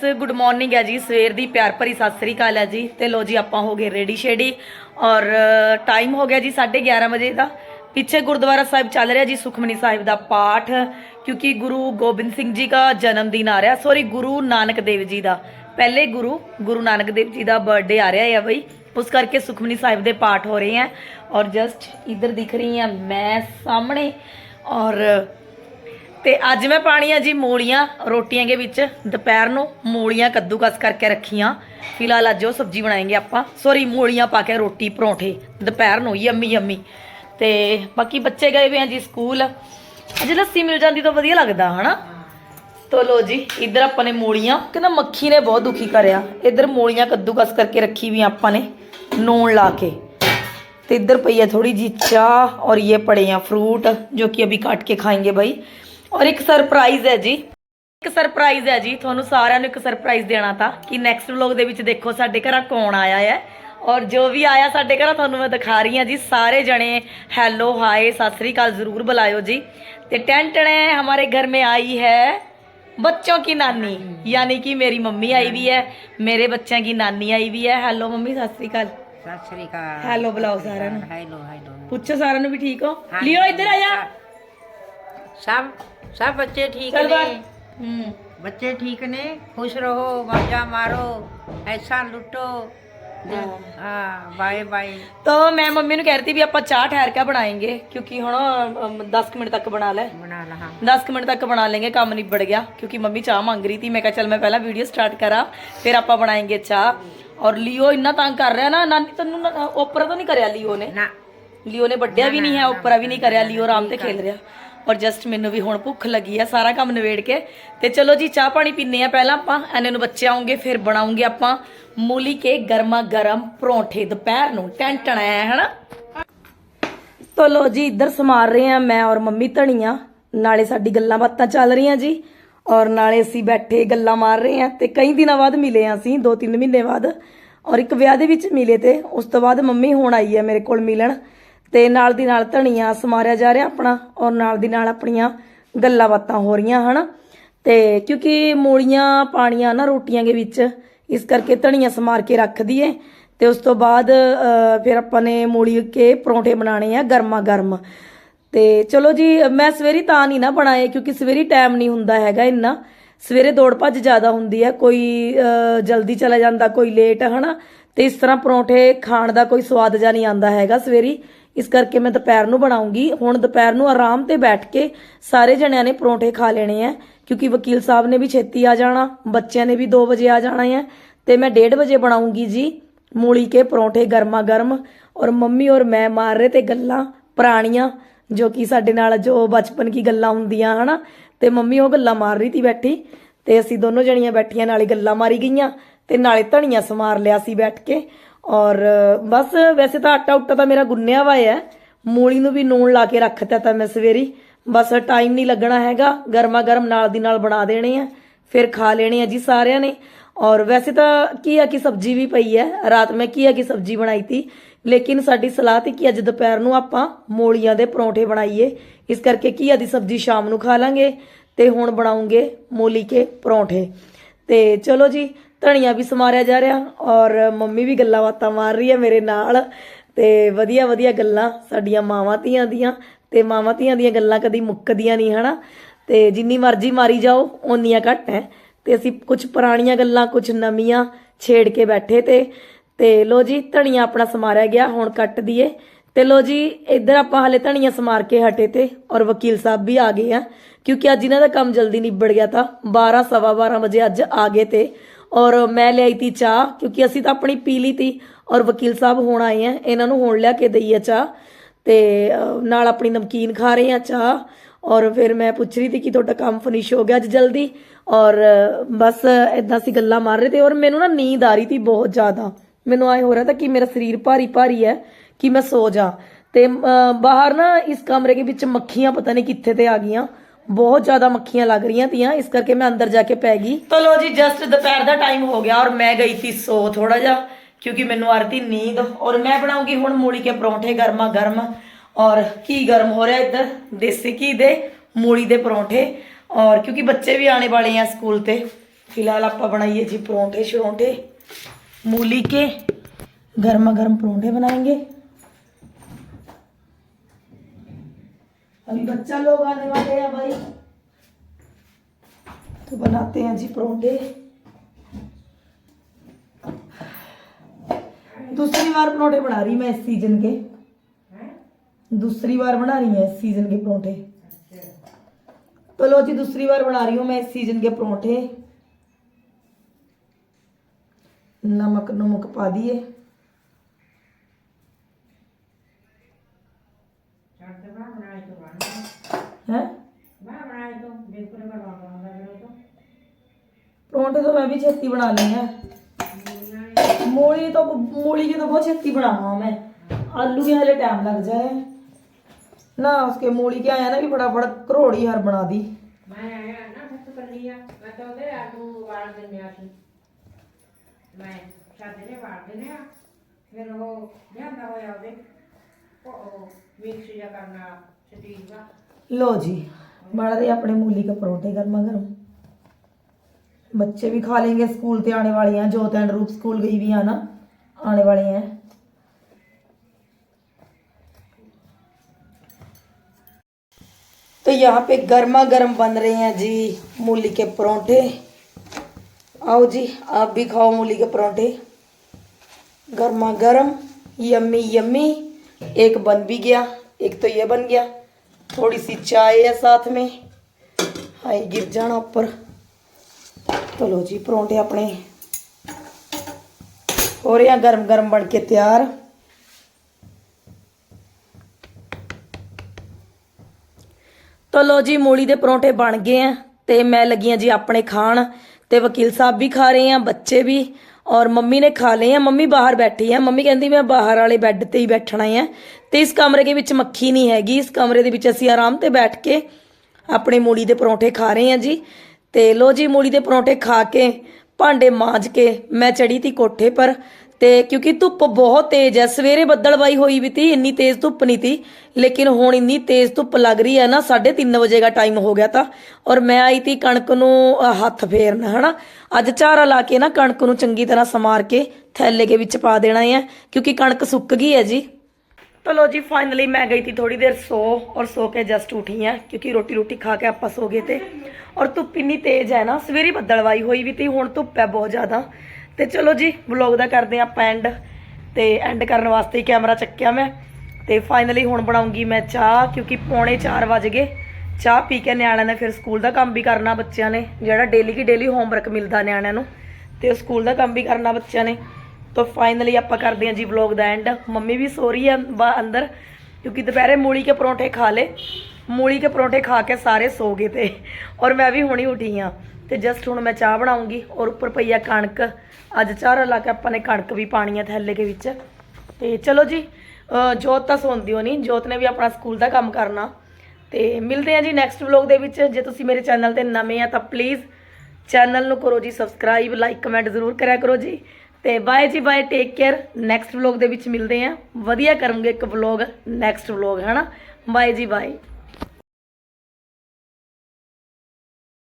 Friends good morning ਹੈ ਜੀ। ਸਵੇਰ ਦੀ ਪਿਆਰ ਭਰੀ ਸਤਿ ਸ੍ਰੀ ਅਕਾਲ ਹੈ ਜੀ। ਤੇ ਲੋ ਜੀ, ਆਪਾਂ ਹੋ ਗਏ ਰੈਡੀ ਸ਼ੇਡੀ ਔਰ ਟਾਈਮ ਹੋ ਗਿਆ ਜੀ 11:30 ਵਜੇ ਦਾ। ਪਿੱਛੇ ਗੁਰਦੁਆਰਾ ਸਾਹਿਬ ਚੱਲ ਰਿਹਾ ਜੀ, ਸੁਖਮਨੀ ਸਾਹਿਬ ਦਾ ਪਾਠ। ਕਿਉਂਕਿ ਗੁਰੂ ਗੋਬਿੰਦ ਸਿੰਘ ਜੀ ਦਾ ਜਨਮ ਦਿਨ ਆ ਰਿਹਾ। ਸੌਰੀ ਗੁਰੂ ਨਾਨਕ ਦੇਵ ਜੀ ਦਾ। ਪਹਿਲੇ ਗੁਰੂ ਗੁਰੂ ਨਾਨਕ ਦੇਵ ਜੀ ਦਾ ਬਰਥਡੇ ਆ ਰਿਹਾ ਹੈ ਬਈ। ਉਸ ਕਰਕੇ ਸੁਖਮਨੀ ਸਾਹਿਬ ਦੇ ਪਾਠ ਹੋ ਰਹੇ ਹੈ। ਔਰ ਜਸਟ ਇਧਰ ਦਿਖ ਰਹੀ ਹਾਂ ਮੈਂ ਸਾਹਮਣੇ। ਔਰ ਤੇ ਅੱਜ ਮੈਂ ਪਾਣੀਆਂ ਜੀ ਮੂਲੀਆਂ ਰੋਟੀਆਂ ਦੇ ਵਿੱਚ ਦੁਪਹਿਰ ਨੂੰ ਮੂਲੀਆਂ ਕੱਦੂਕਸ ਕਰਕੇ ਰੱਖੀਆਂ ਫਿਲਹਾਲ ਅੱਜ ਉਹ ਸਬਜ਼ੀ ਬਣਾਏਂਗੇ ਆਪਾਂ ਸੌਰੀ ਮੂਲੀਆਂ ਪਾ ਕੇ ਰੋਟੀ ਪਰੌਂਠੇ ਦੁਪਹਿਰ ਨੂੰ ਯੰਮੀ ਯੰਮੀ ਤੇ ਬਾਕੀ ਬੱਚੇ ਗਏ ਹੋਏ ਆ ਜੀ ਸਕੂਲ ਅੱਜ ਲੱਸੀ ਮਿਲ ਜਾਂਦੀ ਤਾਂ ਵਧੀਆ ਲੱਗਦਾ ਹਨਾ ਤੋ ਲੋ ਜੀ ਇੱਧਰ ਆਪਾਂ ਨੇ ਮੂਲੀਆਂ ਕਹਿੰਦਾ ਮੱਖੀ ਨੇ ਬਹੁਤ ਦੁਖੀ ਕਰਿਆ ਇੱਧਰ ਮੂਲੀਆਂ ਕੱਦੂਕਸ ਕਰਕੇ ਰੱਖੀ ਵੀ ਆਪਾਂ ਨੇ ਨੂਣ ਲਾ ਕੇ तो इधर पई है थोड़ी जी चाय और ये पड़े हैं फ्रूट जो कि अभी काट के खाएंगे भाई ਔਰ ਇੱਕ ਸਰਪ੍ਰਾਈਜ਼ ਹੈ ਜੀ। ਇੱਕ ਸਰਪ੍ਰਾਈਜ਼ ਹੈ ਜੀ ਤੁਹਾਨੂੰ ਸਾਰਿਆਂ ਨੂੰ ਇੱਕ ਸਰਪ੍ਰਾਈਜ਼ ਦੇਣਾ ਤਾਂ। ਕਿ ਨੈਕਸਟ ਵਲੌਗ ਦੇ ਵਿੱਚ ਦੇਖੋ ਸਾਡੇ ਘਰਾਂ ਕੌਣ ਆਇਆ ਹੈ। ਔਰ ਜੋ ਵੀ ਆਇਆ ਸਾਡੇ ਘਰਾਂ ਤੁਹਾਨੂੰ ਮੈਂ ਦਿਖਾ ਰਹੀ ਹਾਂ ਜੀ। ਸਾਰੇ ਜਣੇ ਹੈਲੋ ਹਾਏ ਸਤਿ ਸ੍ਰੀ ਅਕਾਲ ਜ਼ਰੂਰ ਬੁਲਾਇਓ ਜੀ। ਤੇ ਟੈਂਟਣੇ ਹਮਾਰੇ ਘਰ ਮੇ ਆਈ ਹੈ बच्चों की नानी यानी कि मेरी मम्मी आई हुई है मेरे बच्चों की नानी आई हुई है हेलो मम्मी सत श्रीकाल हेलो बुलाओ सारा हेलो हेलो पूछो सारा भी ठीक हो लियो इधर आया सब ਸਭ ਬੱਚੇ ਠੀਕ ਨੇ? ਹੂੰ। ਬੱਚੇ ਠੀਕ ਨੇ? ਖੁਸ਼ ਰਹੋ ਵਾਜਾ ਮਾਰੋ ਐਸਾ ਲੁੱਟੋ। ਹਾਂ। Bye bye. ਤਾਂ ਮੈਂ ਮੰਮੀ ਨੂੰ ਕਹਿ ਰਹੀ ਸੀ ਵੀ ਆਪਾਂ ਚਾਹ ਠਹਿਰ ਕੇ ਬਣਾਏਂਗੇ ਕਿਉਂਕਿ ਹੁਣ 10 ਮਿੰਟ ਤੱਕ ਬਣਾ ਲੈ। ਬਣਾ ਲਹਾ 10 ਮਿੰਟ ਤੱਕ ਬਣਾ ਲੇਂਗੇ ਕੰਮ ਨਿਬੜ ਗਿਆ ਕਿਉਂਕਿ ਮੰਮੀ ਚਾਹ ਮੰਗ ਰਹੀ ਸੀ। ਮੈਂ ਕਿਹਾ ਚੱਲ ਮੈਂ ਪਹਿਲਾਂ ਵੀਡੀਓ ਸਟਾਰਟ ਕਰਾਂ ਫਿਰ ਆਪਾਂ ਬਣਾਏਂਗੇ ਚਾਹ। ਔਰ ਲੀਓ ਇੰਨਾ ਤੰਗ ਕਰ ਰਿਹਾ ਨਾ ਨਾਨੀ ਤੈਨੂੰ ਨਾ- ਓਪਰਾ ਤਾਂ ਨਹੀਂ ਕਰਿਆ ਲੀਓ ਨੇ? ਨਾ। ਲਿਓ ਨੇ ਵੱਡਿਆ ਵੀ ਨਹੀਂ ਹੈ ਉੱਪਰ ਵੀ ਨਹੀਂ ਕਰਿਆ ਲਿਓ ਆਰਾਮ ਤੇ ਖੇਲ ਰਿਹਾ। ਔਰ ਜਸਟ ਮੈਨੂੰ ਵੀ ਹੁਣ ਭੁੱਖ ਲੱਗੀ ਆ ਸਾਰਾ ਕੰਮ ਨਿਬੇੜ ਕੇ। ਤੇ ਚਲੋ ਜੀ, ਚਾਹ ਪਾਣੀ ਪੀਨੇ ਆ ਪਹਿਲਾਂ ਆਪਾਂ, ਐਨੇ ਨੂੰ ਬੱਚੇ ਆਉਂਗੇ ਫਿਰ ਬਣਾਉਂਗੇ ਆਪਾਂ ਮੂਲੀ ਕੇ ਗਰਮਾ ਗਰਮ ਪਰੌਂਠੇ ਦੁਪਹਿਰ ਨੂੰ। ਟੈਂਟਣਾ ਹੈ ਹਨਾ? ਤੋ ਲੋ ਜੀ, ਇੱਧਰ ਸਮਾਰ ਰਹੇ ਆ ਮੈਂ ਔਰ ਮੰਮੀ ਧਣੀਆਂ। ਨਾਲੇ ਸਾਡੀ ਗੱਲਾਂ ਬਾਤਾਂ ਚੱਲ ਰਹੀਆਂ ਜੀ। ਔਰ ਨਾਲੇ ਅਸੀਂ ਬੈਠੇ ਗੱਲਾਂ ਮਾਰ ਰਹੇ ਆ ਤੇ ਕਈ ਦਿਨਾਂ ਬਾਅਦ ਮਿਲੇ ਆ ਅਸੀਂ 2-3 ਮਹੀਨੇ ਬਾਅਦ। ਔਰ ਇੱਕ ਵਿਆਹ ਦੇ ਵਿੱਚ ਮਿਲੇ ਤੇ ਉਸ ਤੋਂ ਬਾਅਦ ਮੰਮੀ ਹੁਣ ਆਈ ਹੈ ਮੇਰੇ ਕੋਲ ਮਿਲਣ। ਤੇ ਨਾਲ ਦੀ ਨਾਲ ਧਨੀਆ ਸਮਾਰਿਆ ਜਾ ਰਿਹਾ ਆਪਣਾ ਔਰ ਨਾਲ ਦੀ ਨਾਲ ਆਪਣੀਆਂ ਗੱਲਾਂ ਬਾਤਾਂ ਹੋ ਰਹੀਆਂ, ਹਨਾ? ਤੇ ਕਿਉਂਕਿ ਮੂਲੀਆਂ, ਪਾਣੀਆਂ ਨਾ ਰੋਟੀਆਂ ਦੇ ਵਿੱਚ, ਇਸ ਕਰਕੇ ਧਨੀਆ ਸਮਾਰ ਕੇ ਰੱਖ ਦਈਏ। ਤੇ ਉਸ ਤੋਂ ਬਾਅਦ ਫਿਰ ਆਪਾਂ ਨੇ ਮੂਲੀ ਕੇ ਪਰੌਂਠੇ ਬਣਾਣੇ ਆ ਗਰਮਾ ਗਰਮ ਤੇ ਚਲੋ ਜੀ, ਮੈਂ ਸਵੇਰੀ ਤਾਂ ਨਹੀਂ ਨਾ ਬਣਾਏ ਕਿਉਂਕਿ ਸਵੇਰੀ ਟਾਈਮ ਨਹੀਂ ਹੁੰਦਾ ਹੈਗਾ ਇੰਨਾ। ਸਵੇਰੇ ਦੌੜ ਭੱਜ ਜ਼ਿਆਦਾ ਹੁੰਦੀ ਹੈ ਕੋਈ ਜਲਦੀ ਚਲਾ ਜਾਂਦਾ, ਕੋਈ ਲੇਟ, ਹਨਾ? ਤੇ ਇਸ ਤਰ੍ਹਾਂ ਪਰੌਂਠੇ ਖਾਣ ਦਾ ਕੋਈ ਸਵਾਦ ਜਾਂ ਨਹੀਂ ਆਂਦਾ ਹੈਗਾ ਸਵੇਰੀ। ਇਸ ਕਰਕੇ ਮੈਂ ਦੁਪਹਿਰ ਨੂੰ ਬਣਾਉਂਗੀ। ਹੁਣ ਦੁਪਹਿਰ ਨੂੰ ਆਰਾਮ ਤੇ ਬੈਠ ਕੇ ਸਾਰੇ ਜਣਿਆਂ ਨੇ ਪਰੌਂਠੇ ਖਾ ਲੈਣੇ ਆ, ਕਿਉਂਕਿ ਵਕੀਲ ਸਾਹਿਬ ਨੇ ਵੀ ਛੇਤੀ ਆ ਜਾਣਾ, ਬੱਚਿਆਂ ਨੇ ਵੀ 2 ਵਜੇ ਆ ਜਾਣਾ ਹੈ ਤੇ ਮੈਂ 1:30 ਵਜੇ ਬਣਾਉਂਗੀ ਜੀ ਮੂਲੀ ਕੇ ਪਰੌਂਠੇ ਗਰਮਾ ਗਰਮ ਔਰ ਮੰਮੀ ਔਰ ਮੈਂ ਮਾਰ ਰਹੇ ਤੇ ਗੱਲਾਂ ਪੁਰਾਣੀਆਂ, ਜੋ ਕਿ ਸਾਡੇ ਨਾਲ ਜੋ ਬਚਪਨ ਕੀ ਗੱਲਾਂ ਹੁੰਦੀਆਂ, ਹਨਾ? ਤੇ ਮੰਮੀ ਉਹ ਗੱਲਾਂ ਮਾਰ ਰਹੀ ਸੀ ਬੈਠੀ, ਤੇ ਅਸੀਂ ਦੋਨੋਂ ਜਣੀਆਂ ਬੈਠੀਆਂ, ਨਾਲੇ ਗੱਲਾਂ ਮਾਰੀ ਗਈਆਂ, ਤੇ ਨਾਲੇ ਧਣੀਆਂ ਸਮਾਰ ਲਿਆ ਸੀ ਬੈਠ ਕੇ ਔਰ ਬਸ ਵੈਸੇ ਤਾਂ ਆਟਾ ਉੱਟਾ ਤਾਂ ਮੇਰਾ ਗੁੰਨਿਆ ਵਾ ਹੈ। ਮੂਲੀ ਨੂੰ ਵੀ ਨੂਣ ਲਾ ਕੇ ਰੱਖਤਾ ਤਾਂ ਮੈਂ ਸਵੇਰੀ। ਬਸ ਟਾਈਮ ਨਹੀਂ ਲੱਗਣਾ ਹੈਗਾ। ਗਰਮਾ ਗਰਮ ਨਾਲ ਦੀ ਨਾਲ ਬਣਾ ਦੇਣੇ ਆ। ਫਿਰ ਖਾ ਲੈਣੇ ਆ ਜੀ ਸਾਰਿਆਂ ਨੇ। ਔਰ ਵੈਸੇ ਤਾਂ ਘੀਆ ਕੀ ਸਬਜ਼ੀ ਵੀ ਪਈ ਹੈ। ਰਾਤ ਮੈਂ ਘੀਆ ਕੀ ਸਬਜ਼ੀ ਬਣਾਈ ਤੀ। ਲੇਕਿਨ ਸਾਡੀ ਸਲਾਹ ਤੀ ਕਿ ਅੱਜ ਦੁਪਹਿਰ ਨੂੰ ਆਪਾਂ ਮੂਲੀਆਂ ਦੇ ਪਰੌਂਠੇ ਬਣਾਈਏ। ਇਸ ਕਰਕੇ ਘੀਆ ਦੀ ਸਬਜ਼ੀ ਸ਼ਾਮ ਨੂੰ ਖਾ ਲਾਂਗੇ ਤੇ ਹੁਣ ਬਣਾਉਂਗੇ ਮੂਲੀ ਕੇ ਪਰੌਂਠੇ। ਤੇ ਚਲੋ ਜੀ ਧਣੀਆਂ ਵੀ ਸਮਾਰਿਆ ਜਾ ਰਿਹਾ ਔਰ ਮੰਮੀ ਵੀ ਗੱਲਾਂ ਬਾਤਾਂ ਮਾਰ ਰਹੀ ਹੈ ਮੇਰੇ ਨਾਲ ਤੇ ਵਧੀਆ ਵਧੀਆ ਗੱਲਾਂ ਸਾਡੀਆਂ ਮਾਵਾਂ ਧੀਆਂ ਦੀਆਂ ਤੇ ਮਾਵਾਂ ਧੀਆਂ ਦੀਆਂ ਗੱਲਾਂ ਕਦੀ ਮੁੱਕਦੀਆਂ ਨਹੀਂ, ਹਨਾ? ਤੇ ਜਿੰਨੀ ਮਰਜ਼ੀ ਮਾਰੀ ਜਾਓ, ਓਨੀਆਂ ਘੱਟ ਹੈ। ਤੇ ਅਸੀਂ ਕੁਝ ਪੁਰਾਣੀਆਂ ਗੱਲਾਂ ਕੁਝ ਨਵੀਆਂ ਛੇੜ ਕੇ ਬੈਠੇ ਤੇ ਤੇ ਲੋ ਜੀ ਧਣੀਆਂ ਆਪਣਾ ਸਮਾਰਿਆ ਗਿਆ, ਹੁਣ ਕੱਟ ਦਈਏ। ਤੇ ਲੋ ਜੀ, ਇੱਧਰ ਆਪਾਂ ਹਲੇ ਧਣੀਆਂ ਸਮਾਰ ਕੇ ਹਟੇ ਤੇ, ਔਰ ਵਕੀਲ ਸਾਹਿਬ ਵੀ ਆ ਗਏ ਆ, ਕਿਉਂਕਿ ਅੱਜ ਇਹਨਾਂ ਦਾ ਕੰਮ ਜਲਦੀ ਨਿਬੜ ਗਿਆ ਤਾਂ 12 ਸਵਾ 12 ਵਜੇ ਅੱਜ ਆ ਗਏ ਤੇ। ਔਰ ਮੈਂ ਲਿਆਈ ਤੀ ਚਾਹ, ਕਿਉਂਕਿ ਅਸੀਂ ਤਾਂ ਆਪਣੀ ਪੀ ਲਈ ਤੀ ਔਰ ਵਕੀਲ ਸਾਹਿਬ ਹੁਣ ਆਏ ਆ, ਇਹਨਾਂ ਨੂੰ ਹੁਣ ਲਿਆ ਕੇ ਦਈ ਆ ਚਾਹ। ਤੇ ਨਾਲ ਆਪਣੀ ਨਮਕੀਨ ਖਾ ਰਹੇ ਆ ਚਾਹ। ਔਰ ਫਿਰ ਮੈਂ ਪੁੱਛ ਰਹੀ ਸੀ ਕਿ ਤੁਹਾਡਾ ਕੰਮ ਫਿਨਿਸ਼ ਹੋ ਗਿਆ ਅੱਜ ਜਲਦੀ? ਔਰ ਬਸ ਇਦਾਂ ਸੀ ਗੱਲਾਂ ਮਾਰ ਰਹੇ ਤੇ ਔਰ ਮੈਨੂੰ ਨਾ ਨੀਂਦ ਆ ਰਹੀ ਤੀ ਬਹੁਤ ਜ਼ਿਆਦਾ। ਮੈਨੂੰ ਆਏ ਹੋ ਰਿਹਾ ਤਾਂ ਕਿ ਮੇਰਾ ਸਰੀਰ ਭਾਰੀ ਭਾਰੀ ਹੈ ਕਿ ਮੈਂ ਸੋ ਜਾ। ਤੇ ਬਾਹਰ ਨਾ ਇਸ ਕਮਰੇ ਦੇ ਵਿੱਚ ਮੱਖੀਆਂ ਪਤਾ ਨਹੀਂ ਕਿੱਥੇ ਤੇ ਆ ਗਈਆਂ। ਬਹੁਤ ਜ਼ਿਆਦਾ ਮੱਖੀਆਂ ਲੱਗ ਰਹੀਆਂ ਤੀਆਂ, ਇਸ ਕਰਕੇ ਮੈਂ ਅੰਦਰ ਜਾ ਕੇ ਪੈ ਗਈ। ਤਾਂ ਲੋ ਜੀ ਜਸਟ ਦੁਪਹਿਰ ਦਾ ਟਾਈਮ ਹੋ ਗਿਆ ਔਰ ਮੈਂ ਗਈ ਸੀ ਸੋ ਥੋੜਾ ਜਿਹਾ, ਕਿਉਂਕਿ ਮੈਨੂੰ ਆਰਤੀ ਨੀਂਦ, ਔਰ ਮੈਂ ਬਣਾਉਂਗੀ ਹੁਣ ਮੂਲੀ ਕੇ ਪਰੌਂਠੇ ਗਰਮਾ ਗਰਮ ਔਰ ਕੀ ਗਰਮ ਹੋ ਰਿਹਾ ਇੱਧਰ? ਦੇਸੀ ਘੀ ਦੇ ਮੂਲੀ ਦੇ ਪਰੌਂਠੇ। ਔਰ ਕਿਉਂਕਿ ਬੱਚੇ ਵੀ ਆਣੇ ਵਾਲੇ ਆ ਸਕੂਲ ਤੇ, ਫਿਲਹਾਲ ਆਪਾਂ ਬਣਾਈਏ ਜੀ ਪਰੌਂਠੇ ਸ਼ਰੋਂਠੇ ਮੂਲੀ ਕੇ ਗਰਮਾ ਗਰਮ ਪਰੌਂਠੇ ਬਣਾਏਗੇ। अभी बच्चा लोग आने वाले हैं भाई। तो बनाते हैं जी परोंठे। दूसरी बार परोंठे बना रही मैं इस सीज़न के। दूसरी बार बना रही है इस सीज़न के परोंठे। तो लो जी, दूसरी बार बना रही हूँ मैं इस सीज़न के परोंठे। नमक नमक पा दिए। परोंठे तो मैं भी छेती बना ली है मूली तो मूली के तो बहुत छेती बनावा मैं आलू के हले टाइम लग जाए ना उसके मूली के आया ना कि फटाफट करोड़ी हर बना दी ਮੈਂ ਆਇਆ ਨਾ ਸੱਤ ਕੱਲੀ ਆ ਮੈਂ ਤਾਂ ਉਹਦੇ ਆਲੂ ਵਾਲ ਦਿੰਨੇ ਆ ਸੀ ਮੈਂ ਸਾਡੇ ਨੇ ਵਾਲ ਦਿੰਨੇ ਆ ਫਿਰ ਉਹ ਲਿਆਂਦਾ ਹੋਇਆ ਉਹਦੇ ਉਹ ਮਿਕਸ ਜਿਹਾ ਕਰਨਾ ਸਟੀਲ ਦਾ लो जी बना रहे अपने मूली के परोठे गर्मा गर्म बच्चे भी खा लेंगे स्कूल ते आने वाले हैं जोत एंड रूप स्कूल गई भी है ना, आने वाले हैं। तो यहाँ पे गर्मा गर्म बन रहे हैं जी मूली के परोठे। आओ जी, आप भी खाओ मूली के परोठे। गर्मा गर्म यम्मी यम्मी। एक बन भी गया, एक तो ये बन गया। थोड़ी सी चाय है साथ में। हाय, गिर जाना ऊपर। ਚਲੋ ਜੀ, ਪਰੌਂਠੇ ਆਪਣੇ। ਹੋ ਰਹੇ ਗਰਮ ਗਰਮ ਬਣ ਕੇ ਤਿਆਰ। ਤੋ ਲੋ ਜੀ, ਮੂਲੀ ਦੇ ਪਰੌਂਠੇ ਬਣ ਗਏ ਆ ਤੇ ਮੈਂ ਲੱਗੀ ਆ ਜੀ ਆਪਣੇ ਖਾਣ ਤੇ ਵਕੀਲ ਸਾਹਿਬ ਵੀ ਖਾ ਰਹੇ ਆ, ਬੱਚੇ ਵੀ ਔਰ ਮੰਮੀ ਨੇ ਖਾ ਲਏ ਆ। ਮੰਮੀ ਬਾਹਰ ਬੈਠੀ ਆ। ਮੰਮੀ ਕਹਿੰਦੀ ਮੈਂ ਬਾਹਰ ਵਾਲੇ ਬੈੱਡ ਤੇ ਹੀ ਬੈਠਣਾ ਆ ਤੇ ਇਸ ਕਮਰੇ ਦੇ ਵਿੱਚ ਮੱਖੀ ਨਹੀਂ ਹੈਗੀ। ਇਸ ਕਮਰੇ ਦੇ ਵਿੱਚ ਅਸੀਂ ਆਰਾਮ ਤੇ ਬੈਠ ਕੇ ਆਪਣੇ ਮੂਲੀ ਦੇ ਪਰੌਂਠੇ ਖਾ ਰਹੇ ਆ ਜੀ। ਤੇ ਲੋ ਜੀ, ਮੂਲੀ ਦੇ ਪਰੌਂਠੇ ਖਾ ਕੇ, ਭਾਂਡੇ ਮਾਂਜ ਕੇ, ਮੈਂ ਚੜੀ ਤੀ ਕੋਠੇ ਪਰ ਤੇ ਕਿਉਂਕਿ ਧੁੱਪ ਬਹੁਤ ਤੇਜ਼ ਹੈ, ਸਵੇਰੇ ਬੱਦਲਬਾਈ ਹੋਈ ਵੀ ਤੀ, ਇੰਨੀ ਤੇਜ਼ ਧੁੱਪ ਨਹੀਂ ਤੀ, ਲੇਕਿਨ ਹੁਣ ਇੰਨੀ ਤੇਜ਼ ਧੁੱਪ ਲੱਗ ਰਹੀ ਹੈ ਨਾ 3:30 ਵਜੇ ਦਾ ਟਾਈਮ ਹੋ ਗਿਆ ਤਾਂ, ਔਰ ਮੈਂ ਆਈ ਤੀ ਕਣਕ ਨੂੰ ਹੱਥ ਫੇਰਨ, ਹਨਾ? ਅੱਜ ਝਾਰਾ ਲਾ ਕੇ ਨਾ ਕਣਕ ਨੂੰ ਚੰਗੀ ਤਰ੍ਹਾਂ ਸਮਾਰ ਕੇ, ਥੈਲੇ ਦੇ ਵਿੱਚ ਪਾ ਦੇਣਾ ਹੈ, ਕਿਉਂਕਿ ਕਣਕ ਸੁੱਕ ਗਈ ਹੈ ਜੀ। तो लो जी फाइनली मैं गई थी थोड़ी देर सो और सो के जस्ट उठी हैं क्योंकि रोटी रोटी खा के ਆਪਾਂ सो गए थे और ਧੁੱਪ ਇੰਨੀ ਤੇਜ਼ ਹੈ ਨਾ ਸਵੇਰੇ ਬੱਦਲਵਾਈ ਹੋਈ ਵੀ ਤੀ ਹੁਣ ਧੁੱਪ ਹੈ ਬਹੁਤ ਜ਼ਿਆਦਾ ਤੇ ਚਲੋ ਜੀ ਵਲੌਗ ਦਾ ਕਰਦੇ ਆਪਾਂ ਐਂਡ ਤੇ ਐਂਡ ਕਰਨ ਵਾਸਤੇ ਹੀ ਕੈਮਰਾ ਚੱਕਿਆ ਮੈਂ ਤੇ ਫਾਈਨਲੀ ਹੁਣ ਬਣਾਉਂਗੀ ਮੈਂ ਚਾਹ ਕਿਉਂਕਿ ਪੌਣੇ 4 ਵਜ ਗਏ ਚਾਹ ਪੀ ਕੇ ਨਿਆਣਿਆਂ ਨੇ ਫਿਰ ਸਕੂਲ ਦਾ ਕੰਮ ਵੀ ਕਰਨਾ ਬੱਚਿਆਂ ਨੇ ਜਿਹੜਾ ਡੇਲੀ ਕੀ ਡੇਲੀ ਹੋਮਵਰਕ ਮਿਲਦਾ ਨਿਆਣਿਆਂ ਨੂੰ ਤੇ ਸਕੂਲ ਦਾ ਕੰਮ ਵੀ ਕਰਨਾ ਬੱਚਿਆਂ ਨੇ ਤਾਂ ਫਾਈਨਲੀ ਆਪਾਂ ਕਰਦੇ ਹਾਂ ਜੀ ਵਲੌਗ ਦਾ ਐਂਡ ਮੰਮੀ ਵੀ ਸੋ ਰਹੀ ਹੈ ਬਾ ਅੰਦਰ, ਕਿਉਂਕਿ ਦੁਪਹਿਰੇ ਮੂਲੀ ਕੇ ਪਰੌਂਠੇ ਖਾ ਲੇ ਮੂਲੀ ਕੇ ਪਰੌਂਠੇ ਖਾ ਕੇ ਸਾਰੇ ਸੋ ਗਏ ਤੇ, ਔਰ ਮੈਂ ਵੀ ਹੁਣੀ ਉੱਠੀ ਹਾਂ। ਤੇ ਜਸਟ ਹੁਣ ਮੈਂ ਚਾਹ ਬਣਾਉਂਗੀ, ਔਰ ਉੱਪਰ ਪਈ ਆ ਕਣਕ। ਅੱਜ ਚਾਰ ਲਾ ਕੇ ਆਪਾਂ ਨੇ ਕਣਕ ਵੀ ਪਾਣੀ ਆ ਥੈਲੇ ਦੇ ਵਿੱਚ। ਤੇ ਚਲੋ ਜੀ ਜੋਤ ਤਾਂ ਸੌਂਦੀ ਹੋ ਨਹੀਂ ਜੋਤ ਨੇ ਵੀ ਆਪਣਾ ਸਕੂਲ ਦਾ ਕੰਮ ਕਰਨਾ। ਤੇ ਮਿਲਦੇ ਹਾਂ ਜੀ ਨੈਕਸਟ ਵਲੌਗ ਦੇ ਵਿੱਚ। ਜੇ ਤੁਸੀਂ ਮੇਰੇ ਚੈਨਲ ਤੇ ਨਵੇਂ ਆ ਤਾਂ ਪਲੀਜ਼ ਚੈਨਲ ਨੂੰ ਕਰੋ ਜੀ ਸਬਸਕ੍ਰਾਈਬ ਲਾਈਕ ਕਮੈਂਟ ਜ਼ਰੂਰ ਕਰਿਆ ਕਰੋ ਜੀ। ਤੇ ਬਾਏ ਜੀ, bye take care next vlog ਦੇ ਵਿੱਚ ਮਿਲਦੇ ਆਂ ਵਧੀਆ ਕਰਾਂਗੇ ਇੱਕ ਵਲੌਗ ਨੈਕਸਟ ਵਲੌਗ ਹਨਾ? ਬਾਏ ਜੀ, ਬਾਏ।